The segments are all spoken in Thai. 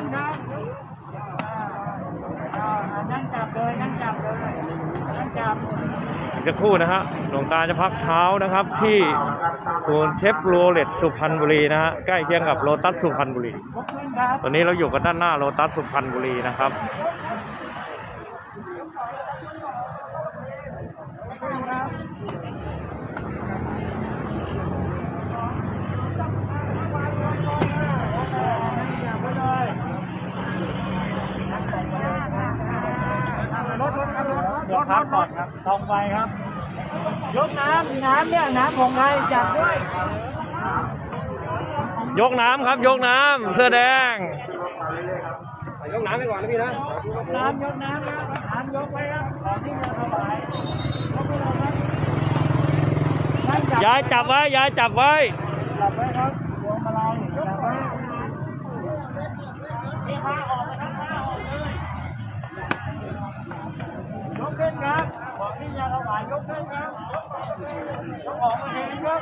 นครับอ่านั่งจับเลยนั่งจับเลยนั่งจับอีกสักครู่นะฮะหลวงตาจะพักเท้านะครับที่ศูนย์เชฟโรเลตสุพรรณบุรีนะฮะใกล้เคียงกับโลตัสสุพรรณบุรียกขึ้นครับตอนนี้เราอยู่กันด้านหน้าโลตัสสุพรรณบุรีนะครับ เดี๋ยวพักก่อนครับตรงไปครับ ยกน้ำน้ำเนี่ยน้ำของใครจับด้วย ยกน้ำครับ ยกน้ำเสื้อแดง ยกน้ำไปก่อนนะพี่นะยกน้ำยกน้ำครับน้ำยกไว้ครับของที่เราถวายยกไปเลยครับนั่งจับยายจับไว้ ยายจับไว้ จับไว้ครับโยมอะไรจับไว้นี่ผ้าออกนะครับผ้าออกเลยยกขึ้น ครับของที่เราถวายยกขึ้นครับยกออกมาเองครับ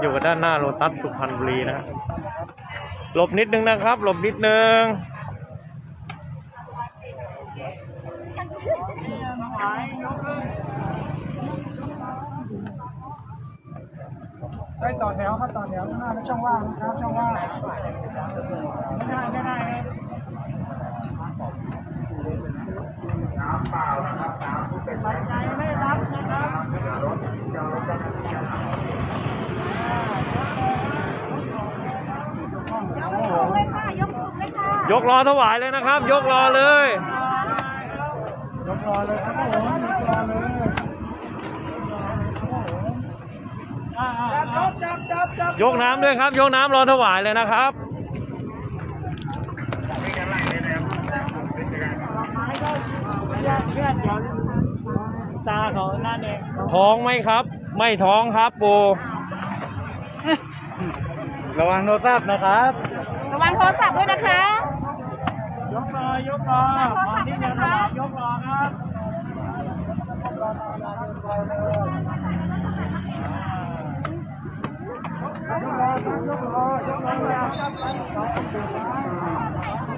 อยู่กันด้านหน้าโลตัสสุพรรณบุรีนะฮะหลบนิดนึงนะครับ หลบนิดนึงได้ต่อแถวครับต่อแถวข้างหน้าเป็นช่องว่างนะครับช่องว่างไม่ได้ไม่ได้ครับน้ำเปล่านะครับน้ำผู้เป็นปัจจั ยไม่รับนะครับยกรอถวายเลยนะครับ ยกรอเลย ยกรอเลยครับผมยกรอเลยจับจับจับจับยกน้ำด้วยครับ ยกน้ำรอถวายเลยนะครับ แค่แค่เดี๋ยวตาเขานั่นเองท้องไหมครับ ไม่ท้องครับปูระวังโทรศัพท์นะครับ ระวังโทรศัพท์ด้วยนะคะ ยกรอยกรอก่อนที่จะถวายยกรอครับยกรอครับยกรอยกรอ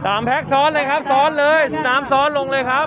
สามแพ็คซ้อนเลยครับ ซ้อนเลยน้ำซ้อนลงเลยครับ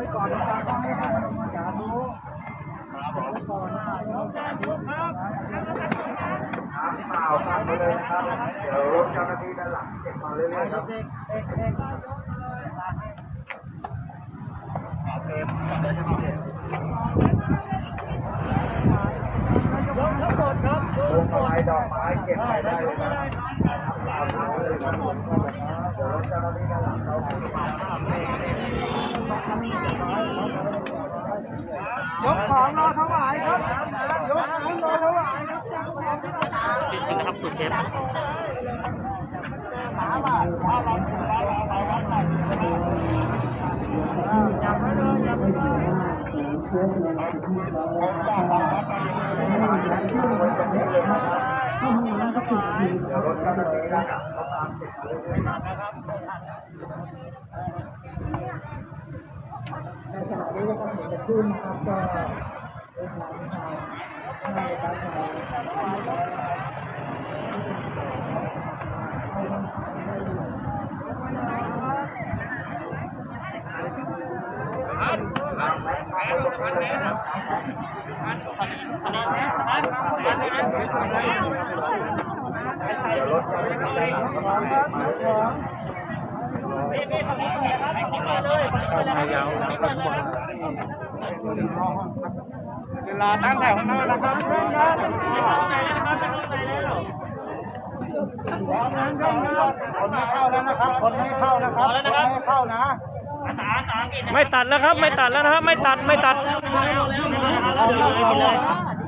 ไป๋าตังค์เป๋าตังค์ออกครับจับไว้จับไว้ไปยกเลยครับยกของรอถวายครับ ยกของรอถวายครับจับของที่เรา จริงนะครับสุดเชฟจับไว้เลยจับไว้เลย เวลาตั้งแถวข้างหน้านะครับเร่งนะเข้าใจแล้วนะครับเข้าใจแล้วพร้อมนั้นเร่งนะคนไม่เข้าแล้วนะครับ คนไม่เข้านะครับคนไม่เข้านะไม่ตัดแล้วครับ ไม่ตัดแล้วนะครับ ไม่ตัด ไม่ตัดเอาแ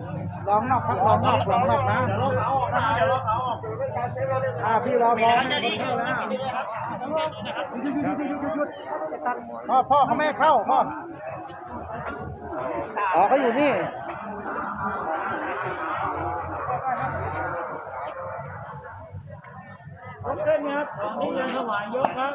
ลองนอกครับลองนอกลองนอกนะอ่าพี่รอมอพ่อพ่อเขาไม่เข้าพ่ออ๋อเขาอยู่นี่ยกขึ้นครับของที่ยังถวายยกครับ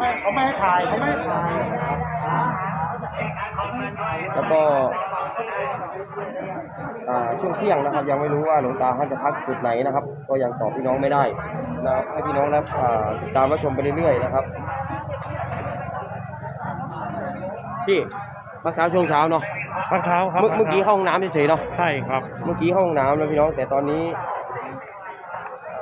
ไม่เขาไม่ให้ถ่ายเขาไม่ให้ถ่ายแล้วก็อ่าช่วงเที่ยงนะครับ ยังไม่รู้ว่าหลวงตาท่านจะพักจุดไหนนะครับ ก็ยังตอบพี่น้องไม่ได้นะครับให้พี่น้องนะอ่าติดตามรับชมไปเรื่อยๆนะครับพี่เมื่อเช้าช่วงเช้าเนาะพักเท้าครับเมื่อเมื่อกี้เข้าห้องน้ำเฉยๆเนาะใช่ครับ เมื่อกี้เข้าห้องน้ำแล้วพี่น้องแต่ตอนนี้อ่า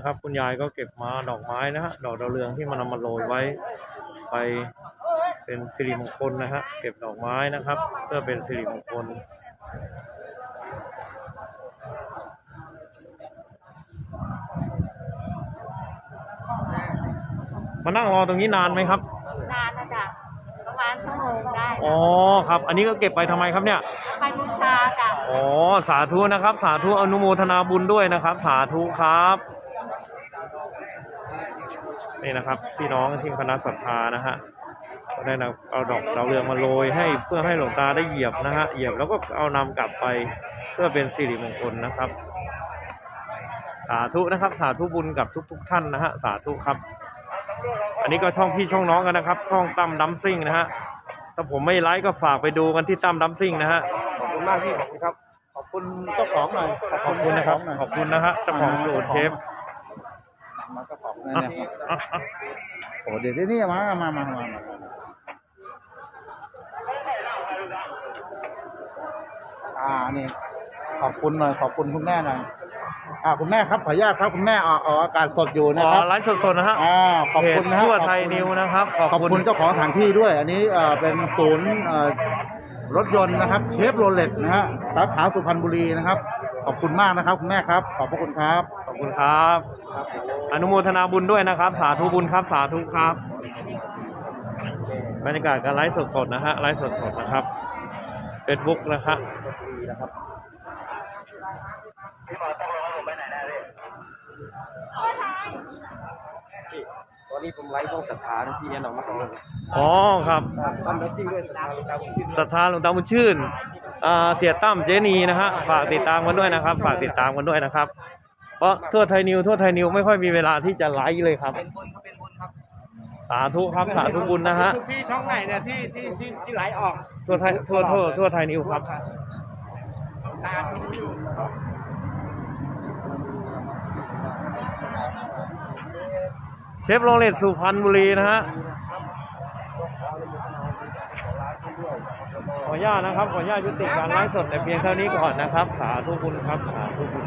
นะครับ คุณยายก็เก็บมาดอกไม้นะฮะดอกดาวเรืองที่มันนำมาโรยไว้ไปเป็นสิริมงคลนะฮะเก็บดอกไม้นะครับ เพื่อเป็นสิริมงคลมานั่งรอตรงนี้นานไหมครับ นานนะจ๊ะประมาณชั่วโมงได้อ๋อครับ อันนี้ก็เก็บไปทำไมครับเนี่ยไปบูชาจ้ะอ๋อสาธุนะครับ สาธุอนุโมทนาบุญด้วยนะครับ สาธุครับ นี่นะครับพี่น้องที่คณะศรัทธานะฮะก็ได้นำเอาดอกดาวเรืองมาโรยให้เพื่อให้หลวงตาได้เหยียบนะฮะเหยียบแล้วก็เอานำกลับไปเพื่อเป็นสิริมงคลนะครับ สาธุนะครับสาธุบุญกับทุกๆท่านนะฮะสาธุครับ อันนี้ก็ช่องพี่ช่องน้องกันนะครับ ช่องตั้มดัมซิ่งนะฮะถ้าผมไม่ไลค์ก็ฝากไปดูกันที่ตั้มดัมซิ่งนะฮะขอบคุณมากพี่ขอบคุณครับขอบคุณเจ้าของหน่อยขอบคุณนะครับขอบคุณนะฮะเจ้าของสูตรเชฟ โอ้เดี๋ยวนี่มามามามาอ่านี่ขอบคุณหน่อยขอบคุณคุณแม่หน่อยอ่าคุณแม่ครับขออนุญาตครับคุณแม่ออกออกอากาศสดอยู่นะอ๋อครับไลฟ์สดๆนะฮะอ่าขอบคุณนะฮะทั่วขอบไทยคุณนิวนะครับขอบคุณเจ้าของสถานที่ด้วย อันนี้เอ่อเป็นศูนย์เอ่อรถยนต์นะครับเชฟโรเลตนะฮะสาขาสุพรรณบุรีนะครับ ขอบคุณมากนะครับ คุณแม่ครับ ขอบพระคุณครับ อบคุณครับ อนุโมทนาบุญด้วยนะครับ สาธุบุญครับ สาธุครับบรรยากาศการไลฟ์สดๆนะฮะไลฟ์สดๆนะครับเฟซบุ๊กนะครับตอนนี้ผมไลฟ์ต้องศรัทธานะพี่แนะนำมาสองเรื่องอ๋อครับตั้มดัซซิ่งด้วยศรัทธาหลวงตาบุญชื่นศรัทธาหลวงตาบุญชื่นอ่าเสียตั้มเจนีนะฮะฝากติดตามกันด้วยนะครับ ฝากติดตามกันด้วยนะครับ เพราะทั่วไทยนิวทั่วไทยนิวไม่ค่อยมีเวลาที่จะไลฟ์เลยครับสาธุครับสาธุบุญนะฮะพี่ช่องไหนเนี่ยที่ที่ที่ที่ไลฟ์ออกทั่วไทยทั่วทั่วทั่วไทยนิวครับตามดูอยู่เชฟโรเลตสุพรรณบุรีนะฮะขออนุญาตนะครับขออนุญาตยุติการไลฟ์สดแต่เพียงเท่านี้ก่อนนะครับ สาธุบุญครับสาธุบุญ